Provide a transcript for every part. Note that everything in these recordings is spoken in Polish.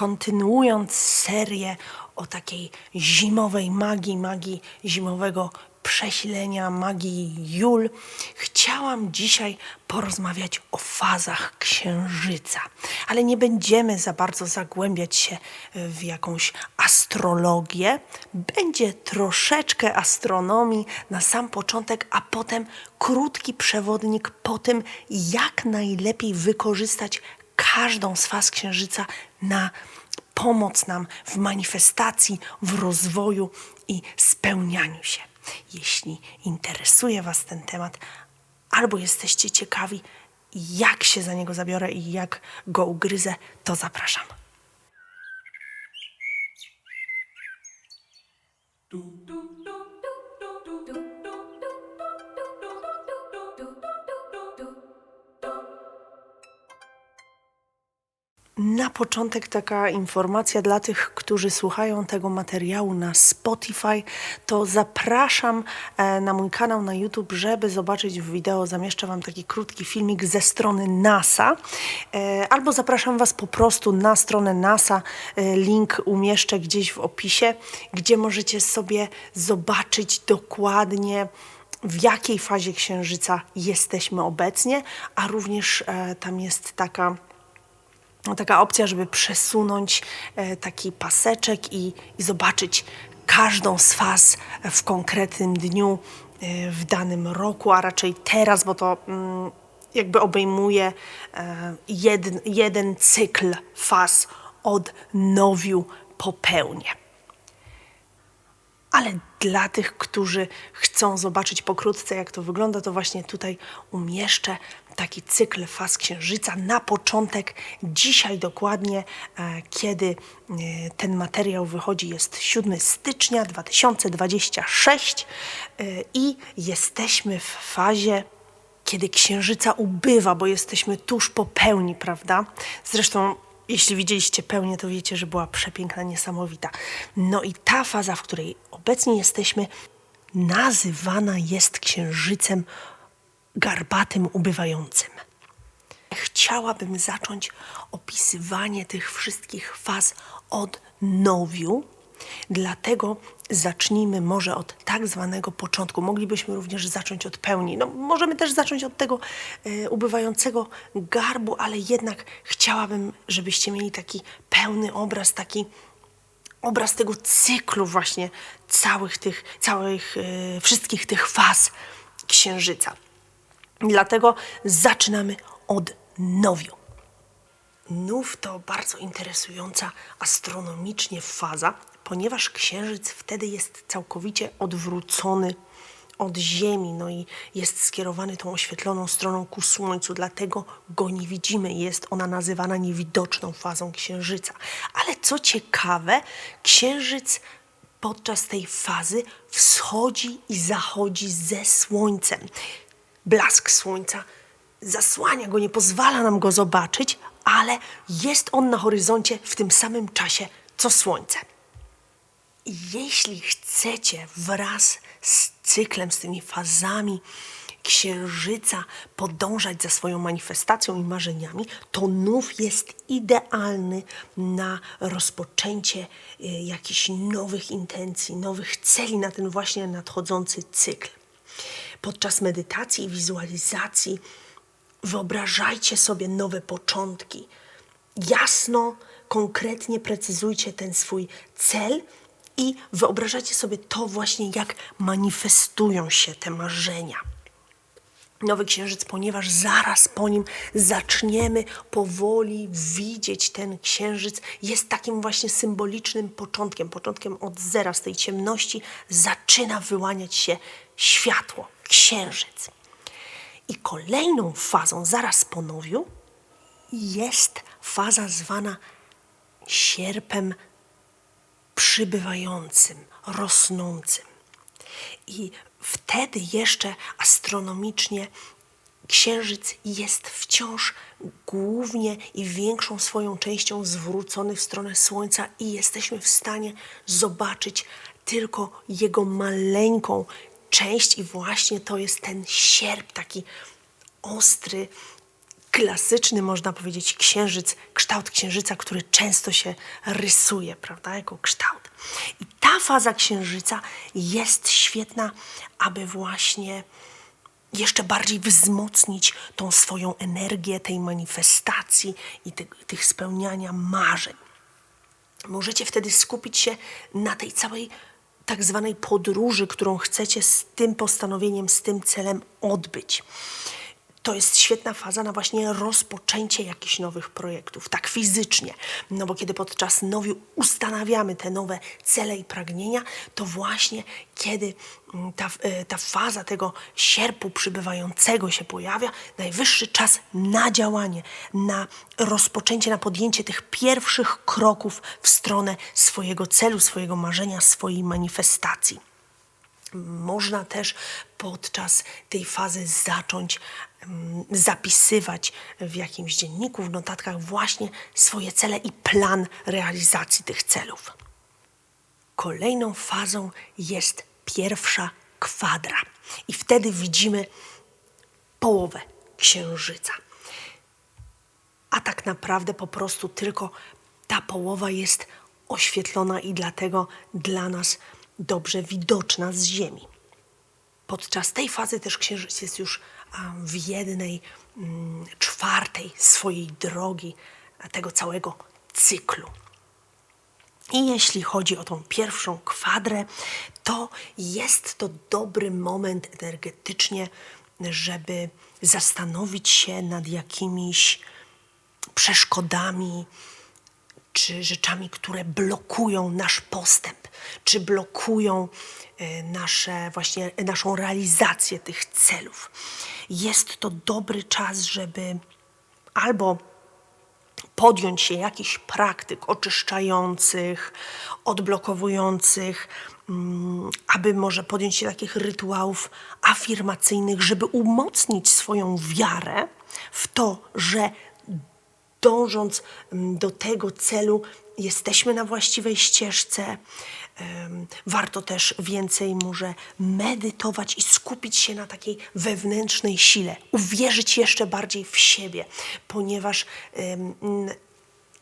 kontynuując serię o takiej zimowej magii, magii zimowego przesilenia, magii Jul, chciałam dzisiaj porozmawiać o fazach księżyca. Ale nie będziemy za bardzo zagłębiać się w jakąś astrologię. Będzie troszeczkę astronomii na sam początek, a potem krótki przewodnik po tym, jak najlepiej wykorzystać każdą z faz księżyca na pomoc nam w manifestacji, w rozwoju i spełnianiu się. Jeśli interesuje Was ten temat, albo jesteście ciekawi, jak się za niego zabiorę i jak go ugryzę, to zapraszam. Na początek taka informacja dla tych, którzy słuchają tego materiału na Spotify, to zapraszam e, na mój kanał na YouTube, żeby zobaczyć wideo. Zamieszczę Wam taki krótki filmik ze strony NASA, e, albo zapraszam Was po prostu na stronę NASA. E, Link umieszczę gdzieś w opisie, gdzie możecie sobie zobaczyć dokładnie w jakiej fazie księżyca jesteśmy obecnie, a również e, tam jest taka taka opcja, żeby przesunąć e, taki paseczek i, i zobaczyć każdą z faz w konkretnym dniu e, w danym roku, a raczej teraz, bo to mm, jakby obejmuje e, jeden, jeden cykl faz od nowiu po pełnię. Ale dla tych, którzy chcą zobaczyć pokrótce, jak to wygląda, to właśnie tutaj umieszczę taki cykl faz księżyca na początek. Dzisiaj dokładnie, e, kiedy e, ten materiał wychodzi, jest 7 stycznia 2026 e, i jesteśmy w fazie kiedy księżyca ubywa, bo jesteśmy tuż po pełni, prawda? Zresztą jeśli widzieliście pełnię, to wiecie, że była przepiękna, niesamowita. No i ta faza, w której obecnie jesteśmy, nazywana jest księżycem garbatym, ubywającym. Chciałabym zacząć opisywanie tych wszystkich faz od nowiu, dlatego zacznijmy może od tak zwanego początku. Moglibyśmy również zacząć od pełni. No, możemy też zacząć od tego e, ubywającego garbu, ale jednak chciałabym, żebyście mieli taki pełny obraz, taki obraz tego cyklu właśnie całych tych, całych, e, wszystkich tych faz księżyca. Dlatego zaczynamy od nowiu. Nów to bardzo interesująca astronomicznie faza, ponieważ księżyc wtedy jest całkowicie odwrócony od Ziemi, no i jest skierowany tą oświetloną stroną ku Słońcu, dlatego go nie widzimy. Jest ona nazywana niewidoczną fazą księżyca. Ale co ciekawe, księżyc podczas tej fazy wschodzi i zachodzi ze Słońcem. Blask Słońca zasłania go, nie pozwala nam go zobaczyć, ale jest on na horyzoncie w tym samym czasie co Słońce. Jeśli chcecie wraz z cyklem, z tymi fazami księżyca podążać za swoją manifestacją i marzeniami, to nów jest idealny na rozpoczęcie y, jakichś nowych intencji, nowych celi na ten właśnie nadchodzący cykl. Podczas medytacji i wizualizacji wyobrażajcie sobie nowe początki. Jasno, konkretnie precyzujcie ten swój cel i wyobrażacie sobie to właśnie, jak manifestują się te marzenia. Nowy księżyc, ponieważ zaraz po nim zaczniemy powoli widzieć ten księżyc, jest takim właśnie symbolicznym początkiem, początkiem od zera, z tej ciemności zaczyna wyłaniać się światło, księżyc. I kolejną fazą, zaraz po nowiu, jest faza zwana sierpem przybywającym, rosnącym. I wtedy jeszcze astronomicznie Księżyc jest wciąż głównie i większą swoją częścią zwrócony w stronę Słońca i jesteśmy w stanie zobaczyć tylko jego maleńką część i właśnie to jest ten sierp taki ostry, klasyczny, można powiedzieć, księżyc, kształt księżyca, który często się rysuje, prawda, jako kształt. I ta faza księżyca jest świetna, aby właśnie jeszcze bardziej wzmocnić tą swoją energię tej manifestacji i tych, tych spełniania marzeń. Możecie wtedy skupić się na tej całej tak zwanej podróży, którą chcecie z tym postanowieniem, z tym celem odbyć. To jest świetna faza na właśnie rozpoczęcie jakichś nowych projektów, tak fizycznie. No bo kiedy podczas nowiu ustanawiamy te nowe cele i pragnienia, to właśnie kiedy mm, ta, e, ta faza tego sierpu przybywającego się pojawia, najwyższy czas na działanie, na rozpoczęcie, na podjęcie tych pierwszych kroków w stronę swojego celu, swojego marzenia, swojej manifestacji. Można też podczas tej fazy zacząć mm, zapisywać w jakimś dzienniku, w notatkach właśnie swoje cele i plan realizacji tych celów. Kolejną fazą jest pierwsza kwadra, i wtedy widzimy połowę księżyca. A tak naprawdę po prostu tylko ta połowa jest oświetlona i dlatego dla nas dobrze widoczna z Ziemi. Podczas tej fazy też Księżyc jest już w jednej mm, czwartej swojej drogi, tego całego cyklu. I jeśli chodzi o tą pierwszą kwadrę, to jest to dobry moment energetycznie, żeby zastanowić się nad jakimiś przeszkodami, czy rzeczami, które blokują nasz postęp, czy blokują e, nasze, właśnie naszą realizację tych celów. Jest to dobry czas, żeby albo podjąć się jakichś praktyk oczyszczających, odblokowujących, mm, aby może podjąć się takich rytuałów afirmacyjnych, żeby umocnić swoją wiarę w to, że dążąc mm, do tego celu, jesteśmy na właściwej ścieżce. Warto też więcej może medytować i skupić się na takiej wewnętrznej sile, uwierzyć jeszcze bardziej w siebie, ponieważ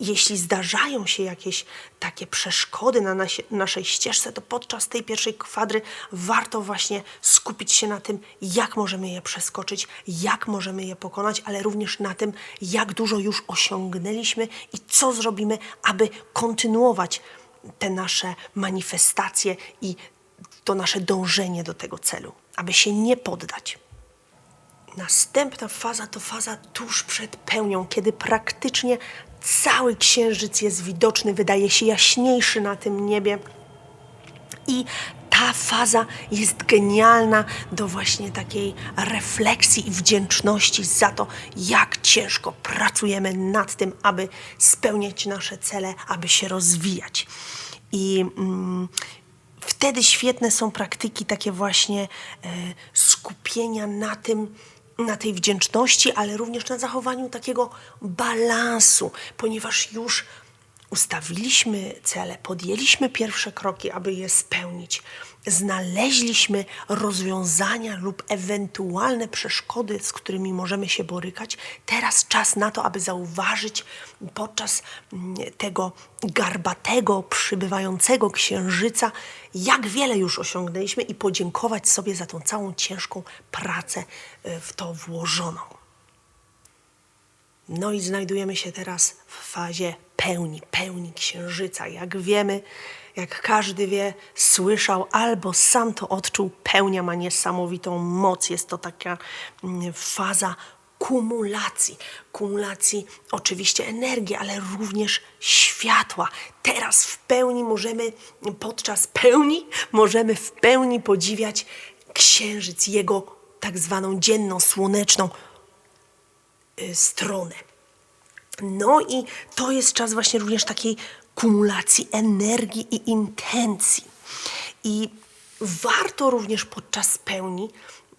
jeśli zdarzają się jakieś takie przeszkody na nasi, naszej ścieżce, to podczas tej pierwszej kwadry warto właśnie skupić się na tym, jak możemy je przeskoczyć, jak możemy je pokonać, ale również na tym, jak dużo już osiągnęliśmy i co zrobimy, aby kontynuować te nasze manifestacje i to nasze dążenie do tego celu, aby się nie poddać. Następna faza to faza tuż przed pełnią, kiedy praktycznie cały księżyc jest widoczny, wydaje się jaśniejszy na tym niebie. I ta faza jest genialna do właśnie takiej refleksji i wdzięczności za to, jak ciężko pracujemy nad tym, aby spełniać nasze cele, aby się rozwijać. I mm, wtedy świetne są praktyki takie właśnie e, skupienia na tym, na tej wdzięczności, ale również na zachowaniu takiego balansu, ponieważ już ustawiliśmy cele, podjęliśmy pierwsze kroki, aby je spełnić, znaleźliśmy rozwiązania lub ewentualne przeszkody, z którymi możemy się borykać. Teraz czas na to, aby zauważyć podczas mm, tego garbatego, przybywającego księżyca, jak wiele już osiągnęliśmy i podziękować sobie za tą całą ciężką pracę e, w to włożoną. No i znajdujemy się teraz w fazie pełni, pełni księżyca. Jak wiemy, jak każdy wie, słyszał albo sam to odczuł, pełnia ma niesamowitą moc. Jest to taka mm, faza kumulacji. Kumulacji oczywiście energii, ale również światła. Teraz w pełni możemy, podczas pełni, możemy w pełni podziwiać księżyc, jego tak zwaną dzienną, słoneczną y, stronę. No i to jest czas właśnie również takiej kumulacji energii i intencji. I warto również podczas pełni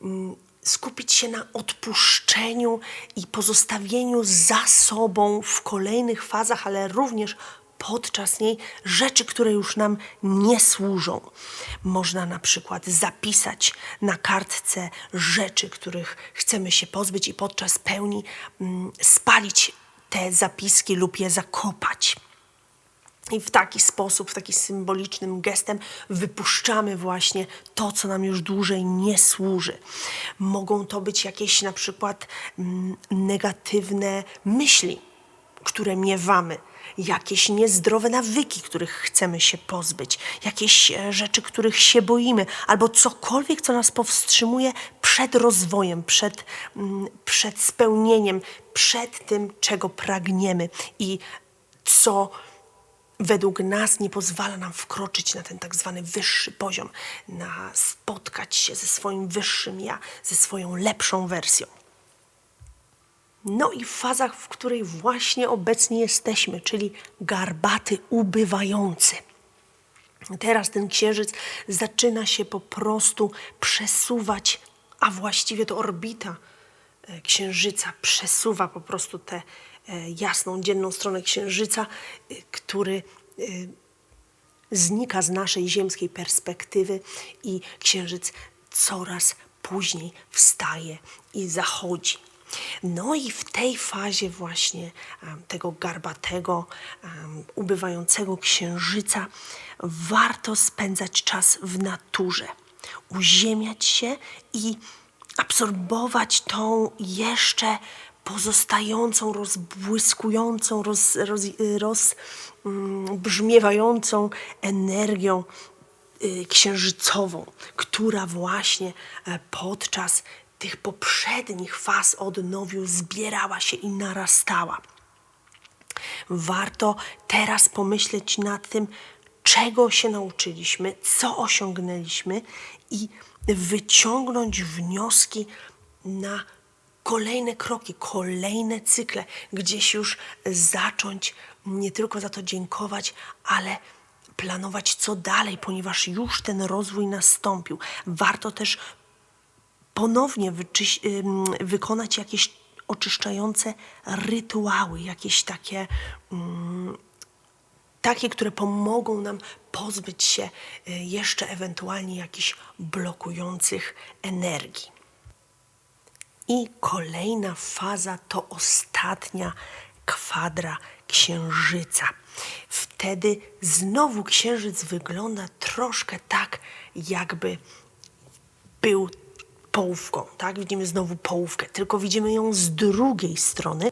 mm, skupić się na odpuszczeniu i pozostawieniu za sobą w kolejnych fazach, ale również podczas niej rzeczy, które już nam nie służą. Można na przykład zapisać na kartce rzeczy, których chcemy się pozbyć i podczas pełni mm, spalić te zapiski lub je zakopać. I w taki sposób, w taki symbolicznym gestem wypuszczamy właśnie to, co nam już dłużej nie służy. Mogą to być jakieś na przykład mm, negatywne myśli, które miewamy, jakieś niezdrowe nawyki, których chcemy się pozbyć, jakieś e, rzeczy, których się boimy, albo cokolwiek, co nas powstrzymuje przed rozwojem, przed, mm, przed spełnieniem, przed tym, czego pragniemy i co według nas nie pozwala nam wkroczyć na ten tak zwany wyższy poziom, na spotkać się ze swoim wyższym ja, ze swoją lepszą wersją. No i w fazach, w której właśnie obecnie jesteśmy, czyli garbaty ubywający. Teraz ten księżyc zaczyna się po prostu przesuwać, a właściwie to orbita e, księżyca przesuwa po prostu tę e, jasną, dzienną stronę księżyca, e, który znika z naszej ziemskiej perspektywy i księżyc coraz później wstaje i zachodzi. No i w tej fazie właśnie tego garbatego, ubywającego księżyca warto spędzać czas w naturze, uziemiać się i absorbować tą jeszcze pozostającą, rozbłyskującą, roz, roz, roz, mm, energią y, księżycową, która właśnie e, podczas tych poprzednich faz odnowiu zbierała się i narastała. Warto teraz pomyśleć nad tym, czego się nauczyliśmy, co osiągnęliśmy i wyciągnąć wnioski na kolejne kroki, kolejne cykle, gdzieś już zacząć nie tylko za to dziękować, ale planować co dalej, ponieważ już ten rozwój nastąpił. Warto też ponownie wykonać jakieś oczyszczające rytuały, jakieś takie, ym, takie, które pomogą nam pozbyć się y, jeszcze ewentualnie jakichś blokujących energii. I kolejna faza to ostatnia kwadra księżyca. Wtedy znowu księżyc wygląda troszkę tak, jakby był połówką, tak? Widzimy znowu połówkę, tylko widzimy ją z drugiej strony,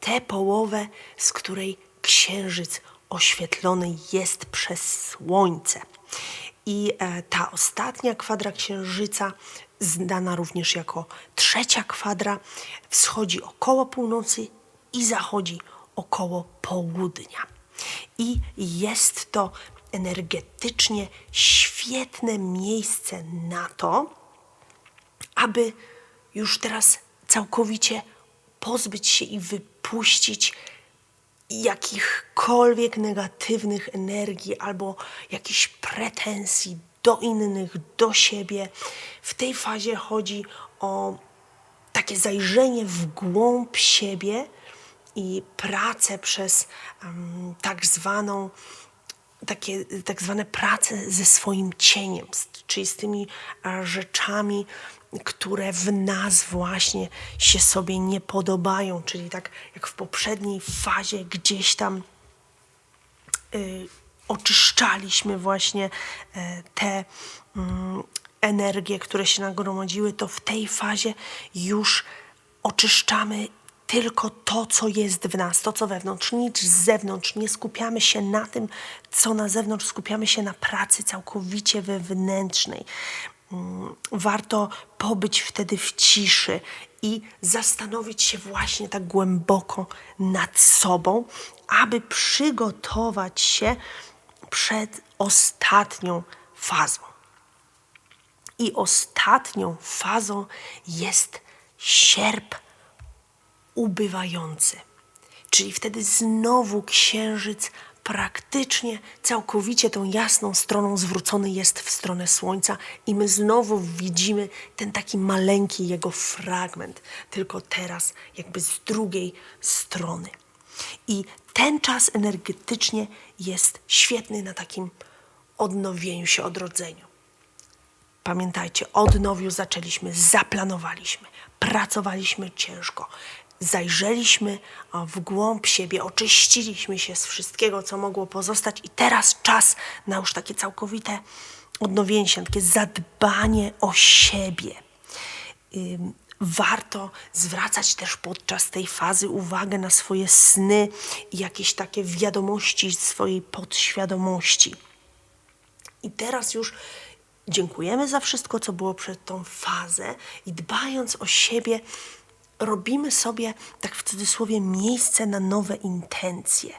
tę połowę, z której księżyc oświetlony jest przez słońce. I e, ta ostatnia kwadra księżyca, znana również jako trzecia kwadra, wschodzi około północy i zachodzi około południa. I jest to energetycznie świetne miejsce na to, aby już teraz całkowicie pozbyć się i wypuścić jakichkolwiek negatywnych energii albo jakichś pretensji do innych, do siebie. W tej fazie chodzi o takie zajrzenie w głąb siebie i pracę przez um, tak zwaną takie tak zwane prace ze swoim cieniem, czyli z tymi rzeczami, które w nas właśnie się sobie nie podobają, czyli tak jak w poprzedniej fazie gdzieś tam y, oczyszczaliśmy właśnie y, te y, energie, które się nagromadziły, to w tej fazie już oczyszczamy tylko to, co jest w nas, to, co wewnątrz, nic z zewnątrz. Nie skupiamy się na tym, co na zewnątrz, skupiamy się na pracy całkowicie wewnętrznej. Mm, warto pobyć wtedy w ciszy i zastanowić się właśnie tak głęboko nad sobą, aby przygotować się przed ostatnią fazą. I ostatnią fazą jest sierp ubywający. Czyli wtedy znowu księżyc praktycznie całkowicie tą jasną stroną zwrócony jest w stronę Słońca i my znowu widzimy ten taki maleńki jego fragment, tylko teraz jakby z drugiej strony. I ten czas energetycznie jest świetny na takim odnowieniu się, odrodzeniu. Pamiętajcie, od nowiu zaczęliśmy, zaplanowaliśmy, pracowaliśmy ciężko, zajrzeliśmy w głąb siebie, oczyściliśmy się z wszystkiego, co mogło pozostać, i teraz czas na już takie całkowite odnowienie się, takie zadbanie o siebie. Warto zwracać też podczas tej fazy uwagę na swoje sny i jakieś takie wiadomości swojej podświadomości. I teraz już dziękujemy za wszystko, co było przed tą fazę i dbając o siebie, robimy sobie, tak w cudzysłowie, miejsce na nowe intencje,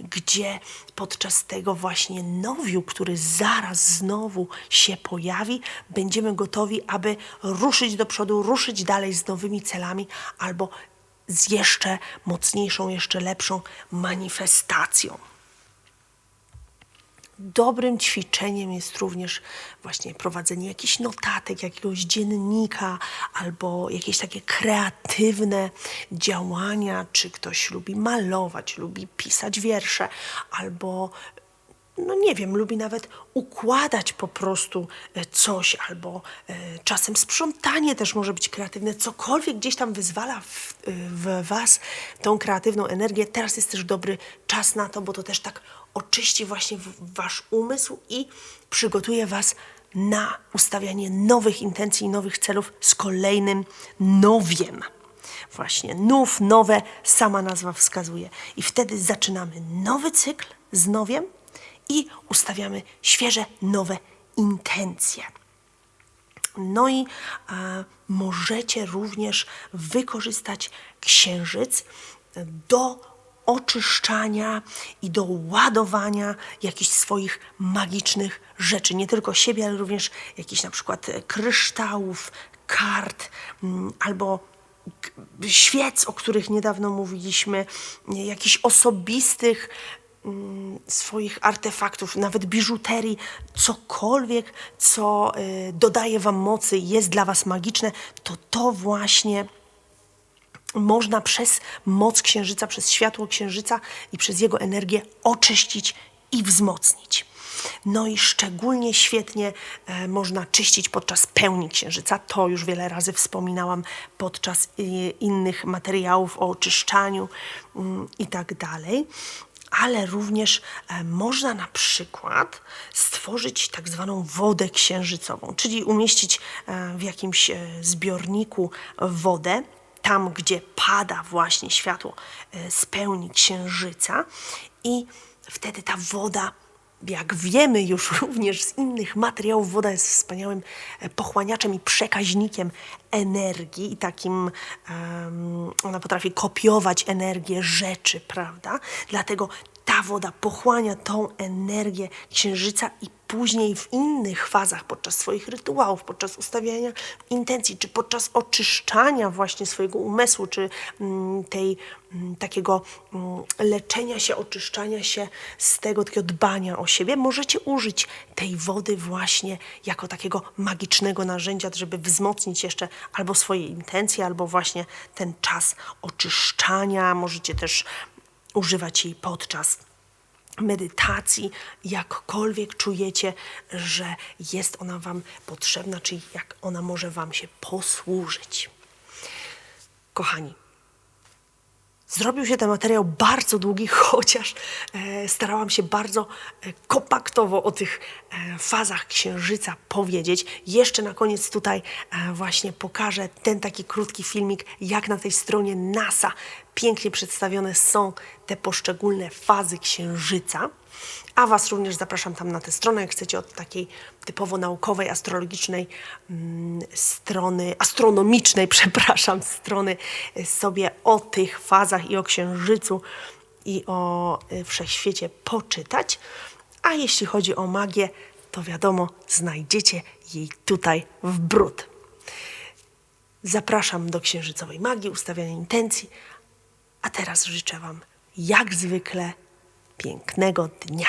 gdzie podczas tego właśnie nowiu, który zaraz znowu się pojawi, będziemy gotowi, aby ruszyć do przodu, ruszyć dalej z nowymi celami albo z jeszcze mocniejszą, jeszcze lepszą manifestacją. Dobrym ćwiczeniem jest również właśnie prowadzenie jakichś notatek, jakiegoś dziennika albo jakieś takie kreatywne działania. Czy ktoś lubi malować, lubi pisać wiersze, albo no nie wiem, lubi nawet układać po prostu e, coś, albo e, czasem sprzątanie też może być kreatywne, cokolwiek gdzieś tam wyzwala w, e, w Was tą kreatywną energię. Teraz jest też dobry czas na to, bo to też tak oczyści właśnie Wasz umysł i przygotuje Was na ustawianie nowych intencji i nowych celów z kolejnym nowiem. Właśnie, nów, nowe, sama nazwa wskazuje. I wtedy zaczynamy nowy cykl z nowiem i ustawiamy świeże, nowe intencje. No i e, możecie również wykorzystać księżyc do oczyszczania i do ładowania jakichś swoich magicznych rzeczy. Nie tylko siebie, ale również jakichś na przykład e, kryształów, kart mm, albo świec, o których niedawno mówiliśmy, nie, jakichś osobistych mm, swoich artefaktów, nawet biżuterii, cokolwiek, co y, dodaje Wam mocy, jest dla Was magiczne, to to właśnie można przez moc księżyca, przez światło księżyca i przez jego energię oczyścić i wzmocnić. No i szczególnie świetnie e, można czyścić podczas pełni księżyca. To już wiele razy wspominałam podczas y, innych materiałów o oczyszczaniu mm, i tak dalej. Ale również e, można na przykład stworzyć tak zwaną wodę księżycową, czyli umieścić e, w jakimś e, zbiorniku wodę, tam, gdzie pada właśnie światło e, z pełni księżyca, i wtedy ta woda, jak wiemy już również z innych materiałów, woda jest wspaniałym e, pochłaniaczem i przekaźnikiem energii, i takim em, ona potrafi kopiować energię rzeczy, prawda? Dlatego ta woda pochłania tą energię księżyca i później w innych fazach, podczas swoich rytuałów, podczas ustawiania intencji, czy podczas oczyszczania właśnie swojego umysłu, czy mm, tej mm, takiego mm, leczenia się, oczyszczania się z tego takiego dbania o siebie, możecie użyć tej wody właśnie jako takiego magicznego narzędzia, żeby wzmocnić jeszcze albo swoje intencje, albo właśnie ten czas oczyszczania. Możecie też używać jej podczas medytacji, jakkolwiek czujecie, że jest ona Wam potrzebna, czy jak ona może Wam się posłużyć. Kochani, Zrobił się ten materiał bardzo długi, chociaż e, starałam się bardzo e, kompaktowo o tych e, fazach księżyca powiedzieć. Jeszcze na koniec tutaj e, właśnie pokażę ten taki krótki filmik, jak na tej stronie NASA pięknie przedstawione są te poszczególne fazy księżyca. A Was również zapraszam tam na tę stronę, jak chcecie od takiej typowo naukowej, astrologicznej mm, strony, astronomicznej, przepraszam, strony y, sobie o tych fazach i o księżycu i o y, wszechświecie poczytać. A jeśli chodzi o magię, to wiadomo, znajdziecie jej tutaj w brud. Zapraszam do księżycowej magii, ustawiania intencji, a teraz życzę Wam jak zwykle pięknego dnia.